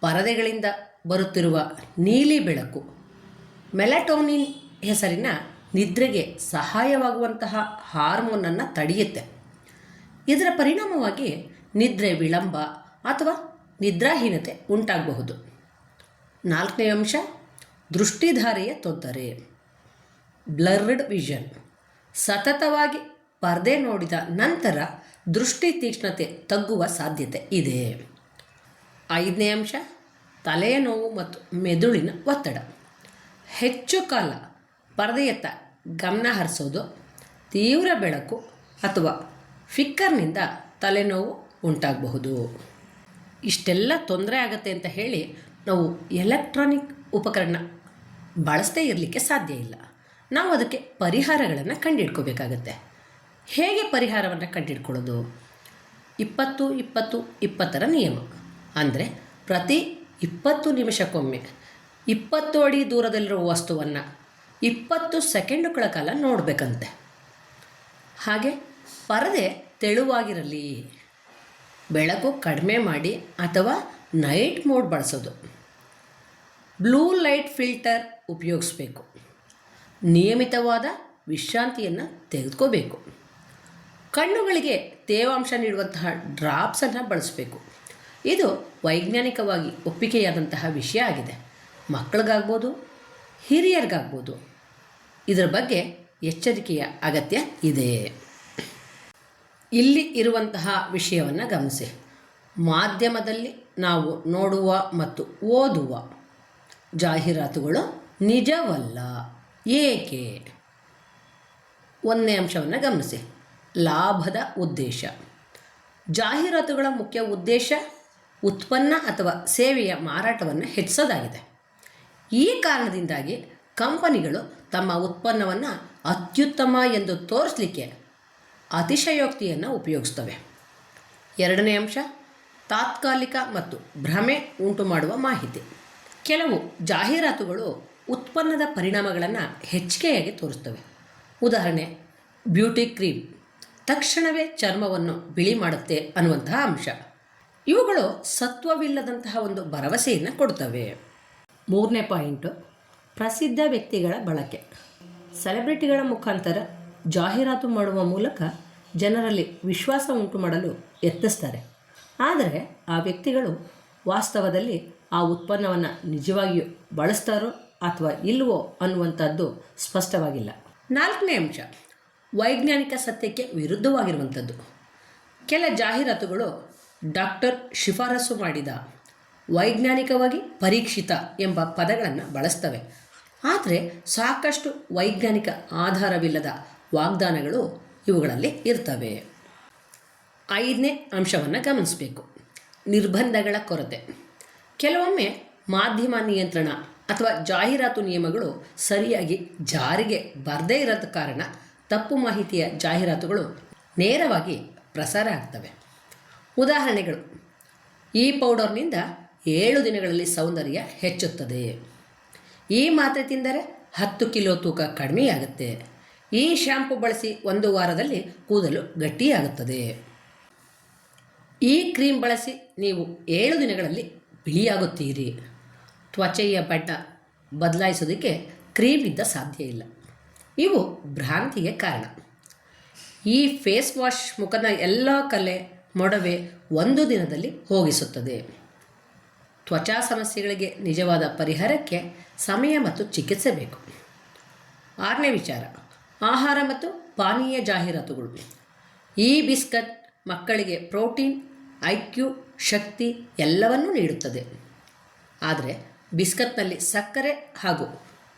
ಪರದೆಗಳಿಂದ ಬರುತ್ತಿರುವ ನೀಲಿ ಬೆಳಕು. ಮೆಲಟೋನಿನ್ ಹೆಸರಿನ ನಿದ್ರೆಗೆ ಸಹಾಯವಾಗುವಂತಹ ಹಾರ್ಮೋನನ್ನು ತಡೆಯುತ್ತೆ. ಇದರ ಪರಿಣಾಮವಾಗಿ ನಿದ್ರೆ ವಿಳಂಬ ಅಥವಾ ನಿದ್ರಾಹೀನತೆ ಉಂಟಾಗಬಹುದು. ನಾಲ್ಕನೇ ಅಂಶ, ದೃಷ್ಟಿಧಾರೆಯ ತೊಂದರೆ. Blurred vision. ಸತತವಾಗಿ ಪರದೆ ನೋಡಿದ ನಂತರ ದೃಷ್ಟಿ ತೀಕ್ಷ್ಣತೆ ತಗ್ಗುವ ಸಾಧ್ಯತೆ ಇದೆ. ಐದನೇ ಅಂಶ ತಲೆಯ ನೋವು ಮತ್ತು ಮೆದುಳಿನ ಒತ್ತಡ. ಹೆಚ್ಚು ಕಾಲ ಪರದೆಯತ್ತ ಗಮನ ಹರಿಸೋದು, ತೀವ್ರ ಬೆಳಕು ಅಥವಾ ಫಿಕ್ಕರ್ನಿಂದ ತಲೆನೋವು ಉಂಟಾಗಬಹುದು. ಇಷ್ಟೆಲ್ಲ ತೊಂದರೆ ಆಗುತ್ತೆ ಅಂತ ಹೇಳಿ ನಾವು ಎಲೆಕ್ಟ್ರಾನಿಕ್ ಉಪಕರಣ ಬಳಸದೇ ಇರಲಿಕ್ಕೆ ಸಾಧ್ಯ ಇಲ್ಲ. ನಾವು ಅದಕ್ಕೆ ಪರಿಹಾರಗಳನ್ನು ಕಂಡುಹಿಡ್ಕೋಬೇಕಾಗತ್ತೆ ಹೇಗೆ ಪರಿಹಾರವನ್ನು ಕಂಡುಹಿಡ್ಕೊಳ್ಳೋದು ಇಪ್ಪತ್ತು ಇಪ್ಪತ್ತು, ಇಪ್ಪತ್ತರ ನಿಯಮ. ಅಂದರೆ ಪ್ರತಿ ಇಪ್ಪತ್ತು ನಿಮಿಷಕ್ಕೊಮ್ಮೆ, ಇಪ್ಪತ್ತು ಅಡಿ ದೂರದಲ್ಲಿರುವ ವಸ್ತುವನ್ನು ಇಪ್ಪತ್ತು ಸೆಕೆಂಡುಗಳ ಕಾಲ ನೋಡಬೇಕಂತೆ. ಹಾಗೆ ಪರದೆ ತೆಳುವಾಗಿರಲಿ, ಬೆಳಕು ಕಡಿಮೆ ಮಾಡಿ ಅಥವಾ ನೈಟ್ ಮೋಡ್ ಬಳಸೋದು. ಬ್ಲೂ ಲೈಟ್ ಫಿಲ್ಟರ್ ಉಪಯೋಗಿಸ್ಬೇಕು. ನಿಯಮಿತವಾದ ವಿಶ್ರಾಂತಿಯನ್ನು ತೆಗೆದುಕೋಬೇಕು. ಕಣ್ಣುಗಳಿಗೆ ತೇವಾಂಶ ನೀಡುವಂತಹ ಡ್ರಾಪ್ಸನ್ನು ಬಳಸಬೇಕು. ಇದು ವೈಜ್ಞಾನಿಕವಾಗಿ ಒಪ್ಪಿಗೆಯಾದಂತಹ ವಿಷಯ ಆಗಿದೆ. ಮಕ್ಕಳಿಗಾಗ್ಬೋದು, ಹಿರಿಯರಿಗಾಗ್ಬೋದು. ಇದರ ಬಗ್ಗೆ ಎಚ್ಚರಿಕೆಯ ಅಗತ್ಯ ಇದೆ. ಇಲ್ಲಿ ಇರುವಂತಹ ವಿಷಯವನ್ನು ಗಮನಿಸಿ. ಮಾಧ್ಯಮದಲ್ಲಿ ನಾವು ನೋಡುವ ಮತ್ತು ಓದುವ ಜಾಹೀರಾತುಗಳು ನಿಜವಲ್ಲ. ಏಕೆ? ಒಂದನೇ ಅಂಶವನ್ನು ಗಮನಿಸಿ. ಲಾಭದ ಉದ್ದೇಶ. ಜಾಹೀರಾತುಗಳ ಮುಖ್ಯ ಉದ್ದೇಶ ಉತ್ಪನ್ನ ಅಥವಾ ಸೇವೆಯ ಮಾರಾಟವನ್ನು ಹೆಚ್ಚಿಸೋದಾಗಿದೆ. ಈ ಕಾರಣದಿಂದಾಗಿ ಕಂಪನಿಗಳು ತಮ್ಮ ಉತ್ಪನ್ನವನ್ನು ಅತ್ಯುತ್ತಮ ಎಂದು ತೋರಿಸಲಿಕ್ಕೆ ಅತಿಶಯೋಕ್ತಿಯನ್ನು ಉಪಯೋಗಿಸ್ತವೆ. ಎರಡನೇ ಅಂಶ, ತಾತ್ಕಾಲಿಕ ಮತ್ತು ಭ್ರಮೆ ಉಂಟು ಮಾಡುವ ಮಾಹಿತಿ. ಕೆಲವು ಜಾಹೀರಾತುಗಳು ಉತ್ಪನ್ನದ ಪರಿಣಾಮಗಳನ್ನು ಹೆಚ್ಚಿಗೆಯಾಗಿ ತೋರಿಸ್ತವೆ. ಉದಾಹರಣೆ, ಬ್ಯೂಟಿ ಕ್ರೀಮ್. ತಕ್ಷಣವೇ ಚರ್ಮವನ್ನು ಬಿಳಿ ಮಾಡುತ್ತೆ ಅನ್ನುವಂತಹ ಅಂಶ. ಇವುಗಳು ಸತ್ವವಿಲ್ಲದಂತಹ ಒಂದು ಭರವಸೆಯನ್ನು ಕೊಡ್ತವೆ. ಮೂರನೇ ಪಾಯಿಂಟು, ಪ್ರಸಿದ್ಧ ವ್ಯಕ್ತಿಗಳ ಬಳಕೆ. ಸೆಲೆಬ್ರಿಟಿಗಳ ಮುಖಾಂತರ ಜಾಹೀರಾತು ಮಾಡುವ ಮೂಲಕ ಜನರಲ್ಲಿ ವಿಶ್ವಾಸ ಉಂಟು ಮಾಡಲು ಯತ್ನಿಸ್ತಾರೆ. ಆದರೆ ಆ ವ್ಯಕ್ತಿಗಳು ವಾಸ್ತವದಲ್ಲಿ ಆ ಉತ್ಪನ್ನವನ್ನು ನಿಜವಾಗಿಯೂ ಬಳಸ್ತಾರೋ ಅಥವಾ ಇಲ್ವೋ ಅನ್ನುವಂಥದ್ದು ಸ್ಪಷ್ಟವಾಗಿಲ್ಲ. ನಾಲ್ಕನೇ ಅಂಶ, ವೈಜ್ಞಾನಿಕ ಸತ್ಯಕ್ಕೆ ವಿರುದ್ಧವಾಗಿರುವಂಥದ್ದು. ಕೆಲ ಜಾಹೀರಾತುಗಳು ಡಾಕ್ಟರ್ ಶಿಫಾರಸು ಮಾಡಿದ ವೈಜ್ಞಾನಿಕವಾಗಿ ಪರೀಕ್ಷಿತ ಎಂಬ ಪದಗಳನ್ನು ಬಳಸ್ತವೆ. ಆದರೆ ಸಾಕಷ್ಟು ವೈಜ್ಞಾನಿಕ ಆಧಾರವಿಲ್ಲದ ವಾಗ್ದಾನಗಳು ಇವುಗಳಲ್ಲಿ ಇರ್ತವೆ. ಐದನೇ ಅಂಶವನ್ನು ಗಮನಿಸಬೇಕು. ನಿರ್ಬಂಧಗಳ ಕೊರತೆ. ಕೆಲವೊಮ್ಮೆ ಮಾಧ್ಯಮ ನಿಯಂತ್ರಣ ಅಥವಾ ಜಾಹೀರಾತು ನಿಯಮಗಳು ಸರಿಯಾಗಿ ಜಾರಿಗೆ ಬರದೇ ಇರೋದ ಕಾರಣ ತಪ್ಪು ಮಾಹಿತಿಯ ಜಾಹೀರಾತುಗಳು ನೇರವಾಗಿ ಪ್ರಸಾರ ಆಗ್ತವೆ. ಉದಾಹರಣೆಗಳು. ಈ ಪೌಡರ್ನಿಂದ ಏಳು ದಿನಗಳಲ್ಲಿ ಸೌಂದರ್ಯ ಹೆಚ್ಚುತ್ತದೆ. ಈ ಮಾತ್ರೆ ತಿಂದರೆ ಹತ್ತು ಕಿಲೋ ತೂಕ ಕಡಿಮೆಯಾಗುತ್ತೆ ಈ ಶ್ಯಾಂಪು ಬಳಸಿ ಒಂದು ವಾರದಲ್ಲಿ ಕೂದಲು ಗಟ್ಟಿಯಾಗುತ್ತದೆ. ಈ ಕ್ರೀಮ್ ಬಳಸಿ ನೀವು ಏಳು ದಿನಗಳಲ್ಲಿ ಬಿಳಿಯಾಗುತ್ತೀರಿ. ತ್ವಚೆಯ ಬಣ್ಣ ಬದಲಾಯಿಸೋದಕ್ಕೆ ಕ್ರೀಮಿಂದ ಸಾಧ್ಯ ಇಲ್ಲ. ಇವು ಭ್ರಾಂತಿಗೆ ಕಾರಣ. ಈ ಫೇಸ್ ವಾಶ್ ಮುಖದ ಎಲ್ಲ ಕಲೆ ಮೊಡವೆ ಒಂದು ದಿನದಲ್ಲಿ ಹೋಗಿಸುತ್ತದೆ. ತ್ವಚಾ ಸಮಸ್ಯೆಗಳಿಗೆ ನಿಜವಾದ ಪರಿಹಾರಕ್ಕೆ ಸಮಯ ಮತ್ತು ಚಿಕಿತ್ಸೆ ಬೇಕು. ಆರನೇ ವಿಚಾರ, ಆಹಾರ ಮತ್ತು ಪಾನೀಯ ಜಾಹೀರಾತುಗಳು. ಈ ಬಿಸ್ಕಟ್ ಮಕ್ಕಳಿಗೆ ಪ್ರೋಟೀನ್, ಐಕ್ಯೂ, ಶಕ್ತಿ ಎಲ್ಲವನ್ನೂ ನೀಡುತ್ತದೆ. ಆದರೆ ಬಿಸ್ಕತ್ನಲ್ಲಿ ಸಕ್ಕರೆ ಹಾಗೂ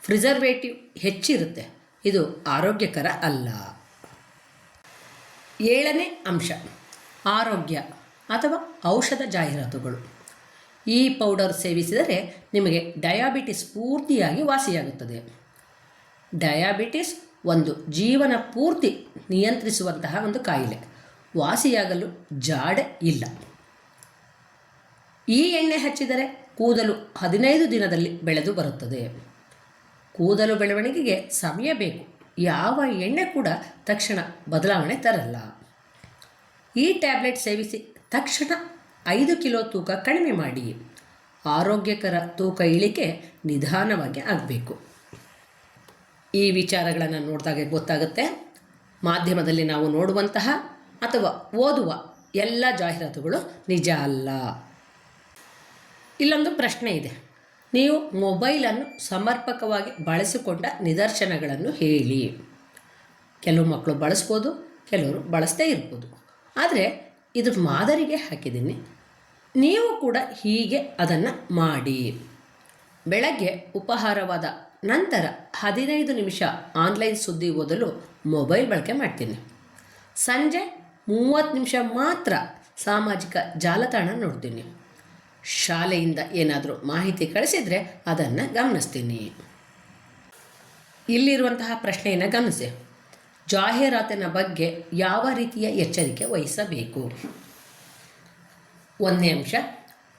ಪ್ರಿಸರ್ವೇಟಿವ್ ಹೆಚ್ಚಿರುತ್ತೆ. ಇದು ಆರೋಗ್ಯಕರ ಅಲ್ಲ. ಏಳನೇ ಅಂಶ ಆರೋಗ್ಯ ಅಥವಾ ಔಷಧ ಜಾಹೀರಾತುಗಳು. ಈ ಪೌಡರ್ ಸೇವಿಸಿದರೆ ನಿಮಗೆ ಡಯಾಬಿಟಿಸ್ ಪೂರ್ತಿಯಾಗಿ ವಾಸಿಯಾಗುತ್ತದೆ. ಡಯಾಬಿಟಿಸ್ ಒಂದು ಜೀವನ ಪೂರ್ತಿ ನಿಯಂತ್ರಿಸುವಂತಹ ಒಂದು ಕಾಯಿಲೆ. ವಾಸಿಯಾಗಲು ಜಾಡೆ ಇಲ್ಲ. ಈ ಎಣ್ಣೆ ಹಚ್ಚಿದರೆ ಕೂದಲು ಹದಿನೈದು ದಿನದಲ್ಲಿ ಬೆಳೆದು ಬರುತ್ತದೆ. ಕೂದಲು ಬೆಳವಣಿಗೆಗೆ ಸಮಯ ಬೇಕು. ಯಾವ ಎಣ್ಣೆ ಕೂಡ ತಕ್ಷಣ ಬದಲಾವಣೆ ತರಲ್ಲ. ಈ ಟ್ಯಾಬ್ಲೆಟ್ ಸೇವಿಸಿ ತಕ್ಷಣ ಐದು ಕಿಲೋ ತೂಕ ಕಡಿಮೆ ಮಾಡಿ. ಆರೋಗ್ಯಕರ ತೂಕ ಇಳಿಕೆ ನಿಧಾನವಾಗಿ ಆಗಬೇಕು. ಈ ವಿಚಾರಗಳನ್ನು ನೋಡಿದಾಗ ಗೊತ್ತಾಗುತ್ತೆ. ಮಾಧ್ಯಮದಲ್ಲಿ ನಾವು ನೋಡುವಂತಹ ಅಥವಾ ಓದುವ ಎಲ್ಲ ಜಾಹೀರಾತುಗಳು ನಿಜ ಅಲ್ಲ. ಇಲ್ಲೊಂದು ಪ್ರಶ್ನೆ ಇದೆ. ನೀವು ಮೊಬೈಲನ್ನು ಸಮರ್ಪಕವಾಗಿ ಬಳಸಿಕೊಂಡ ನಿದರ್ಶನಗಳನ್ನು ಹೇಳಿ. ಕೆಲವು ಮಕ್ಕಳು ಬಳಸ್ಬೋದು, ಕೆಲವರು ಬಳಸದೇ ಇರ್ಬೋದು. ಆದರೆ ಇದು ಮಾದರಿಗೆ ಹಾಕಿದ್ದೀನಿ. ನೀವು ಕೂಡ ಹೀಗೆ ಅದನ್ನು ಮಾಡಿ. ಬೆಳಗ್ಗೆ ಉಪಹಾರವಾದ ನಂತರ ಹದಿನೈದು ನಿಮಿಷ ಆನ್ಲೈನ್ ಸುದ್ದಿ ಓದಲು ಮೊಬೈಲ್ ಬಳಕೆ ಮಾಡ್ತೀನಿ. ಸಂಜೆ ಮೂವತ್ತು ನಿಮಿಷ ಮಾತ್ರ ಸಾಮಾಜಿಕ ಜಾಲತಾಣ ನೋಡ್ತೀನಿ. ಶಾಲೆಯಿಂದ ಏನಾದರೂ ಮಾಹಿತಿ ಕಳಿಸಿದರೆ ಅದನ್ನು ಗಮನಿಸ್ತೀನಿ. ಇಲ್ಲಿರುವಂತಹ ಪ್ರಶ್ನೆಯನ್ನು ಗಮನಿಸಿ. ಜಾಹೀರಾತಿನ ಬಗ್ಗೆ ಯಾವ ರೀತಿಯ ಎಚ್ಚರಿಕೆ ವಹಿಸಬೇಕು? ಒಂದನೇ ಅಂಶ,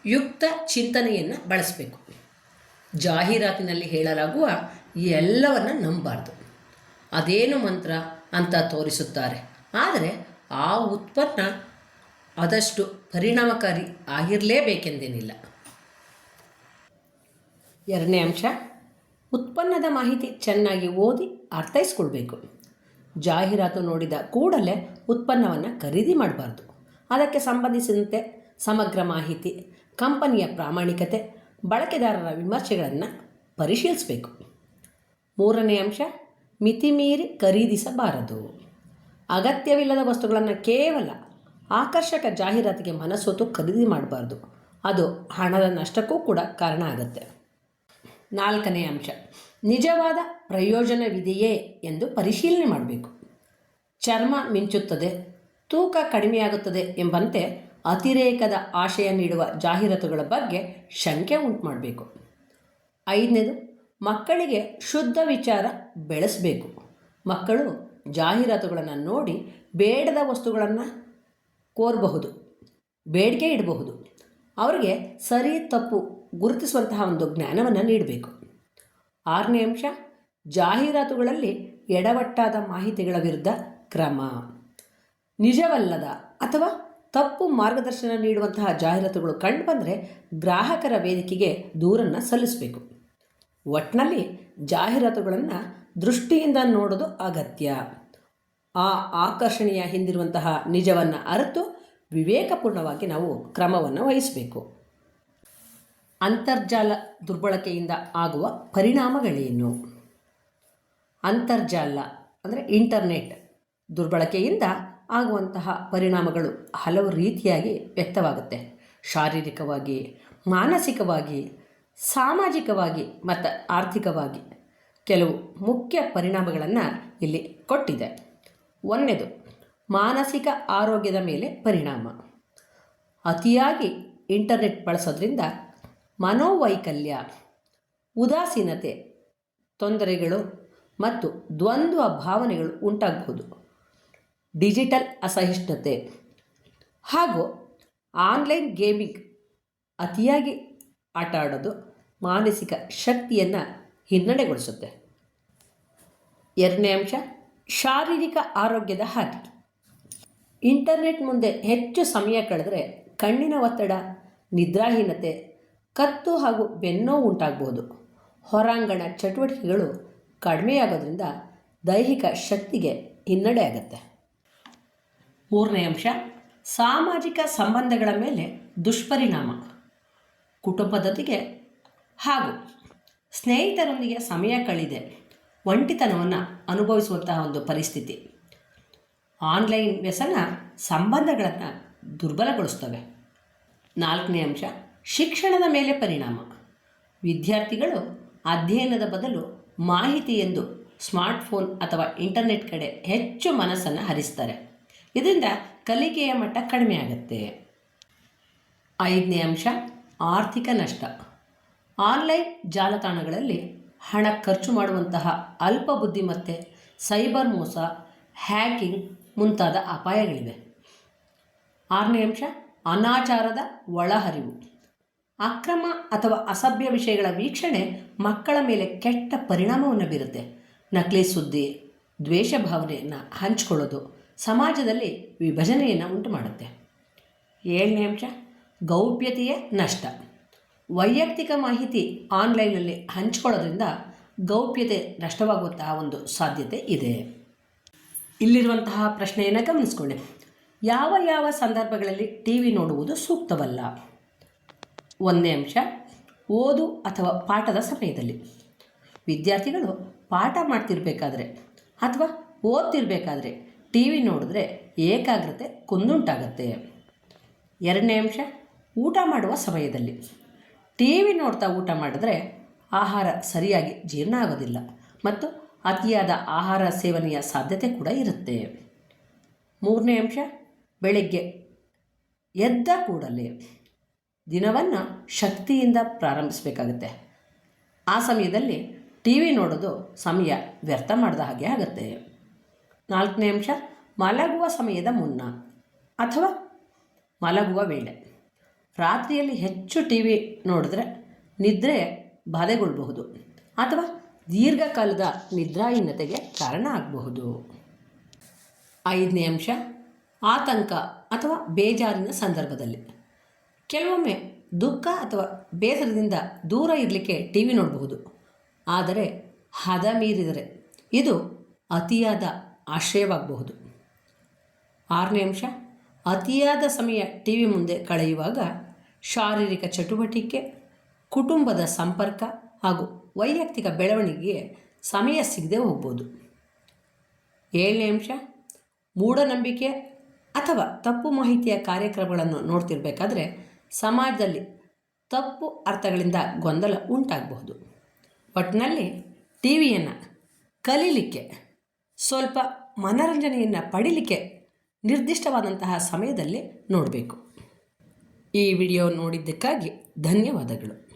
ಯುಕ್ತ ಚಿಂತನೆಯನ್ನು ಬಳಸಬೇಕು. ಜಾಹೀರಾತಿನಲ್ಲಿ ಹೇಳಲಾಗುವ ಎಲ್ಲವನ್ನು ನಂಬಬಾರ್ದು. ಅದೇನು ಮಂತ್ರ ಅಂತ ತೋರಿಸುತ್ತಾರೆ. ಆದರೆ ಆ ಉತ್ಪನ್ನ ಆದಷ್ಟು ಪರಿಣಾಮಕಾರಿ ಆಗಿರಲೇಬೇಕೆಂದೇನಿಲ್ಲ. ಎರಡನೇ ಅಂಶ, ಉತ್ಪನ್ನದ ಮಾಹಿತಿ ಚೆನ್ನಾಗಿ ಓದಿ ಅರ್ಥೈಸ್ಕೊಳ್ಬೇಕು. ಜಾಹೀರಾತು ನೋಡಿದ ಕೂಡಲೇ ಉತ್ಪನ್ನವನ್ನು ಖರೀದಿ ಮಾಡಬಾರ್ದು. ಅದಕ್ಕೆ ಸಂಬಂಧಿಸಿದಂತೆ ಸಮಗ್ರ ಮಾಹಿತಿ, ಕಂಪನಿಯ ಪ್ರಾಮಾಣಿಕತೆ, ಬಳಕೆದಾರರ ವಿಮರ್ಶೆಗಳನ್ನು ಪರಿಶೀಲಿಸಬೇಕು. ಮೂರನೇ ಅಂಶ, ಮಿತಿಮೀರಿ ಖರೀದಿಸಬಾರದು. ಅಗತ್ಯವಿಲ್ಲದ ವಸ್ತುಗಳನ್ನು ಕೇವಲ ಆಕರ್ಷಕ ಜಾಹೀರಾತಿಗೆ ಮನಸ್ಸೊತ್ತು ಖರೀದಿ ಮಾಡಬಾರ್ದು. ಅದು ಹಣದ ನಷ್ಟಕ್ಕೂ ಕೂಡ ಕಾರಣ ಆಗುತ್ತೆ. ನಾಲ್ಕನೇ ಅಂಶ ನಿಜವಾದ ಪ್ರಯೋಜನವಿದೆಯೇ ಎಂದು ಪರಿಶೀಲನೆ ಮಾಡಬೇಕು. ಚರ್ಮ ಮಿಂಚುತ್ತದೆ, ತೂಕ ಕಡಿಮೆಯಾಗುತ್ತದೆ ಎಂಬಂತೆ ಅತಿರೇಕದ ಆಶಯ ನೀಡುವ ಜಾಹೀರಾತುಗಳ ಬಗ್ಗೆ ಶಂಕೆ ಉಂಟು ಮಾಡಬೇಕು ಐದನೇದು, ಮಕ್ಕಳಿಗೆ ಶುದ್ಧ ವಿಚಾರ ಬೆಳೆಸಬೇಕು. ಮಕ್ಕಳು ಜಾಹೀರಾತುಗಳನ್ನು ನೋಡಿ ಬೇಡದ ವಸ್ತುಗಳನ್ನು ಕೋರಬಹುದು, ಬೇಡಿಕೆ ಇಡಬಹುದು. ಅವರಿಗೆ ಸರಿ ತಪ್ಪು ಗುರುತಿಸುವಂತಹ ಒಂದು ಜ್ಞಾನವನ್ನು ನೀಡಬೇಕು. ಆರನೇ ಅಂಶ, ಜಾಹೀರಾತುಗಳಲ್ಲಿ ಎಡವಟ್ಟಾದ ಮಾಹಿತಿಗಳ ವಿರುದ್ಧ ಕ್ರಮ. ನಿಜವಲ್ಲದ ಅಥವಾ ತಪ್ಪು ಮಾರ್ಗದರ್ಶನ ನೀಡುವಂತಹ ಜಾಹೀರಾತುಗಳು ಕಂಡುಬಂದರೆ ಗ್ರಾಹಕರ ವೇದಿಕೆಗೆ ದೂರನ್ನು ಸಲ್ಲಿಸಬೇಕು. ಒಟ್ಟಿನಲ್ಲಿ ಜಾಹೀರಾತುಗಳನ್ನು ದೃಷ್ಟಿಯಿಂದ ನೋಡೋದು ಅಗತ್ಯ. ಆ ಆಕರ್ಷಣೆಯ ಹಿಂದಿರುವಂತಹ ನಿಜವನ್ನು ಅರಿತು ವಿವೇಕಪೂರ್ಣವಾಗಿ ನಾವು ಕ್ರಮವನ್ನು ವಹಿಸಬೇಕು. ಅಂತರ್ಜಾಲ ದುರ್ಬಳಕೆಯಿಂದ ಆಗುವ ಪರಿಣಾಮಗಳೇನು? ಅಂತರ್ಜಾಲ ಅಂದರೆ ಇಂಟರ್ನೆಟ್ ದುರ್ಬಳಕೆಯಿಂದ ಆಗುವಂತಹ ಪರಿಣಾಮಗಳು ಹಲವು ರೀತಿಯಾಗಿ ವ್ಯಕ್ತವಾಗುತ್ತೆ. ಶಾರೀರಿಕವಾಗಿ, ಮಾನಸಿಕವಾಗಿ, ಸಾಮಾಜಿಕವಾಗಿ ಮತ್ತು ಆರ್ಥಿಕವಾಗಿ ಕೆಲವು ಮುಖ್ಯ ಪರಿಣಾಮಗಳನ್ನು ಇಲ್ಲಿ ಕೊಟ್ಟಿದೆ. ಒಂದನೇದು, ಮಾನಸಿಕ ಆರೋಗ್ಯದ ಮೇಲೆ ಪರಿಣಾಮ. ಅತಿಯಾಗಿ ಇಂಟರ್ನೆಟ್ ಬಳಸೋದ್ರಿಂದ ಮನೋವೈಕಲ್ಯ, ಉದಾಸೀನತೆ, ತೊಂದರೆಗಳು ಮತ್ತು ದ್ವಂದ್ವ ಭಾವನೆಗಳು ಉಂಟಾಗಬಹುದು ಡಿಜಿಟಲ್ ಅಸಹಿಷ್ಣುತೆ ಹಾಗೂ ಆನ್ಲೈನ್ ಗೇಮಿಂಗ್ ಅತಿಯಾಗಿ ಆಟ ಆಡೋದು ಮಾನಸಿಕ ಶಕ್ತಿಯನ್ನು ಹಿನ್ನಡೆಗೊಳಿಸುತ್ತೆ. ಎರಡನೇ ಅಂಶ, ಶಾರೀರಿಕ ಆರೋಗ್ಯದ ಹಾನಿ ಇಂಟರ್ನೆಟ್ ಮುಂದೆ ಹೆಚ್ಚು ಸಮಯ ಕಳೆದರೆ ಕಣ್ಣಿನ ಒತ್ತಡ, ನಿದ್ರಾಹೀನತೆ ಕತ್ತು ಹಾಗೂ ಬೆನ್ನೋವು ಉಂಟಾಗಬಹುದು ಹೊರಾಂಗಣ ಚಟುವಟಿಕೆಗಳು ಕಡಿಮೆಯಾಗೋದ್ರಿಂದ ದೈಹಿಕ ಶಕ್ತಿಗೆ ಹಿನ್ನಡೆ ಆಗುತ್ತೆ. ಮೂರನೇ ಅಂಶ, ಸಾಮಾಜಿಕ ಸಂಬಂಧಗಳ ಮೇಲೆ ದುಷ್ಪರಿಣಾಮ. ಕುಟುಂಬದೊಂದಿಗೆ ಹಾಗೂ ಸ್ನೇಹಿತರೊಂದಿಗೆ ಸಮಯ ಕಳೆದೆ ಒಂಟಿತನವನ್ನು ಅನುಭವಿಸುವಂತಹ ಒಂದು ಪರಿಸ್ಥಿತಿ. ಆನ್ಲೈನ್ ವ್ಯಸನ ಸಂಬಂಧಗಳನ್ನು ದುರ್ಬಲಗೊಳಿಸ್ತವೆ. ನಾಲ್ಕನೇ ಅಂಶ ಶಿಕ್ಷಣದ ಮೇಲೆ ಪರಿಣಾಮ. ವಿದ್ಯಾರ್ಥಿಗಳು ಅಧ್ಯಯನದ ಬದಲು ಮಾಹಿತಿ ಎಂದು ಸ್ಮಾರ್ಟ್ಫೋನ್ ಅಥವಾ ಇಂಟರ್ನೆಟ್ ಕಡೆ ಹೆಚ್ಚು ಮನಸ್ಸನ್ನು ಹರಿಸ್ತಾರೆ. ಇದರಿಂದ ಕಲಿಕೆಯ ಮಟ್ಟ ಕಡಿಮೆ ಆಗುತ್ತೆ. ಐದನೇ ಅಂಶ, ಆರ್ಥಿಕ ನಷ್ಟ. ಆನ್ಲೈನ್ ಜಾಲತಾಣಗಳಲ್ಲಿ ಹಣ ಖರ್ಚು ಮಾಡುವಂತಹ ಅಲ್ಪ ಬುದ್ಧಿಮತ್ತೆ, ಸೈಬರ್ ಮೋಸ, ಹ್ಯಾಕಿಂಗ್ ಮುಂತಾದ ಅಪಾಯಗಳಿವೆ. ಆರನೇ ಅಂಶ, ಅನಾಚಾರದ ಒಳಹರಿವು. ಅಕ್ರಮ ಅಥವಾ ಅಸಭ್ಯ ವಿಷಯಗಳ ವೀಕ್ಷಣೆ ಮಕ್ಕಳ ಮೇಲೆ ಕೆಟ್ಟ ಪರಿಣಾಮವನ್ನು ಬೀರುತ್ತೆ. ನಕಲಿ ಸುದ್ದಿ, ದ್ವೇಷ ಭಾವನೆಯನ್ನು ಹಂಚಿಕೊಳ್ಳೋದು ಸಮಾಜದಲ್ಲಿ ವಿಭಜನೆಯನ್ನು ಉಂಟು ಮಾಡುತ್ತೆ ಏಳನೇ ಅಂಶ? ಗೌಪ್ಯತೆಯ ನಷ್ಟ. ವೈಯಕ್ತಿಕ ಮಾಹಿತಿ ಆನ್ಲೈನಲ್ಲಿ ಹಂಚಿಕೊಳ್ಳೋದ್ರಿಂದ ಗೌಪ್ಯತೆ ನಷ್ಟವಾಗುವಂತಹ ಒಂದು ಸಾಧ್ಯತೆ ಇದೆ. ಇಲ್ಲಿರುವಂತಹ ಪ್ರಶ್ನೆಯನ್ನು ಗಮನಿಸ್ಕೊಳ್ಳಿ. ಯಾವ ಯಾವ ಸಂದರ್ಭಗಳಲ್ಲಿ ಟಿ ವಿ ನೋಡುವುದು ಸೂಕ್ತವಲ್ಲ? ಒಂದನೇ ಅಂಶ, ಓದು ಅಥವಾ ಪಾಠದ ಸಮಯದಲ್ಲಿ. ವಿದ್ಯಾರ್ಥಿಗಳು ಪಾಠ ಮಾಡ್ತಿರ್ಬೇಕಾದ್ರೆ ಅಥವಾ ಓದ್ತಿರ್ಬೇಕಾದ್ರೆ ಟಿ ವಿ ನೋಡಿದ್ರೆ ಏಕಾಗ್ರತೆ ಕುಂದುಂಟಾಗತ್ತೆ. ಎರಡನೇ ಅಂಶ, ಊಟ ಮಾಡುವ ಸಮಯದಲ್ಲಿ. ಟಿ ವಿ ನೋಡ್ತಾ ಊಟ ಮಾಡಿದ್ರೆ ಆಹಾರ ಸರಿಯಾಗಿ ಜೀರ್ಣ ಆಗೋದಿಲ್ಲ ಮತ್ತು ಅತಿಯಾದ ಆಹಾರ ಸೇವನೆಯ ಸಾಧ್ಯತೆ ಕೂಡ ಇರುತ್ತೆ. ಮೂರನೇ ಅಂಶ, ಬೆಳಗ್ಗೆ ಎದ್ದ ಕೂಡಲೇ. ದಿನವನ್ನು ಶಕ್ತಿಯಿಂದ ಪ್ರಾರಂಭಿಸಬೇಕಾಗುತ್ತೆ. ಆ ಸಮಯದಲ್ಲಿ ಟಿ ವಿ ನೋಡೋದು ಸಮಯ ವ್ಯರ್ಥ ಮಾಡಿದ ಹಾಗೆ ಆಗುತ್ತೆ. ನಾಲ್ಕನೇ ಅಂಶ, ಮಲಗುವ ಸಮಯದ ಮುನ್ನ ಅಥವಾ ಮಲಗುವ ವೇಳೆ. ರಾತ್ರಿಯಲ್ಲಿ ಹೆಚ್ಚು ಟಿ ವಿ ನೋಡಿದ್ರೆ ನಿದ್ರೆ ಬಾಧೆಗೊಳ್ಳಬಹುದು ಅಥವಾ ದೀರ್ಘಕಾಲದ ನಿದ್ರಾಹೀನತೆಗೆ ಕಾರಣ ಆಗಬಹುದು. ಐದನೇ ಅಂಶ, ಆತಂಕ ಅಥವಾ ಬೇಜಾರಿನ ಸಂದರ್ಭದಲ್ಲಿ. ಕೆಲವೊಮ್ಮೆ ದುಃಖ ಅಥವಾ ಬೇಸರದಿಂದ ದೂರ ಇರಲಿಕ್ಕೆ ಟಿ ವಿ ನೋಡಬಹುದು. ಆದರೆ ಹದ ಮೀರಿದರೆ ಇದು ಅತಿಯಾದ ಆಶ್ರಯವಾಗಬಹುದು. ಆರನೇ ಅಂಶ, ಅತಿಯಾದ ಸಮಯ ಟಿ ವಿ ಮುಂದೆ ಕಳೆಯುವಾಗ ಶಾರೀರಿಕ ಚಟುವಟಿಕೆ, ಕುಟುಂಬದ ಸಂಪರ್ಕ ಹಾಗೂ ವೈಯಕ್ತಿಕ ಬೆಳವಣಿಗೆಗೆ ಸಮಯ ಸಿಗದೆ ಹೋಗ್ಬೋದು ಏಳನೇ ಅಂಶ, ಮೂಢನಂಬಿಕೆ ಅಥವಾ ತಪ್ಪು ಮಾಹಿತಿಯ ಕಾರ್ಯಕ್ರಮಗಳನ್ನು ನೋಡ್ತಿರ್ಬೇಕಾದ್ರೆ ಸಮಾಜದಲ್ಲಿ ತಪ್ಪು ಅರ್ಥಗಳಿಂದ ಗೊಂದಲ ಉಂಟಾಗಬಹುದು. ಒಟ್ಟಿನಲ್ಲಿ ಟಿ ವಿಯನ್ನು ಕಲೀಲಿಕ್ಕೆ, ಸ್ವಲ್ಪ ಮನೋರಂಜನೆಯನ್ನು ಪಡೀಲಿಕ್ಕೆ ನಿರ್ದಿಷ್ಟವಾದಂತಹ ಸಮಯದಲ್ಲಿ ನೋಡಬೇಕು. ಈ ವಿಡಿಯೋ ನೋಡಿದ್ದಕ್ಕಾಗಿ ಧನ್ಯವಾದಗಳು.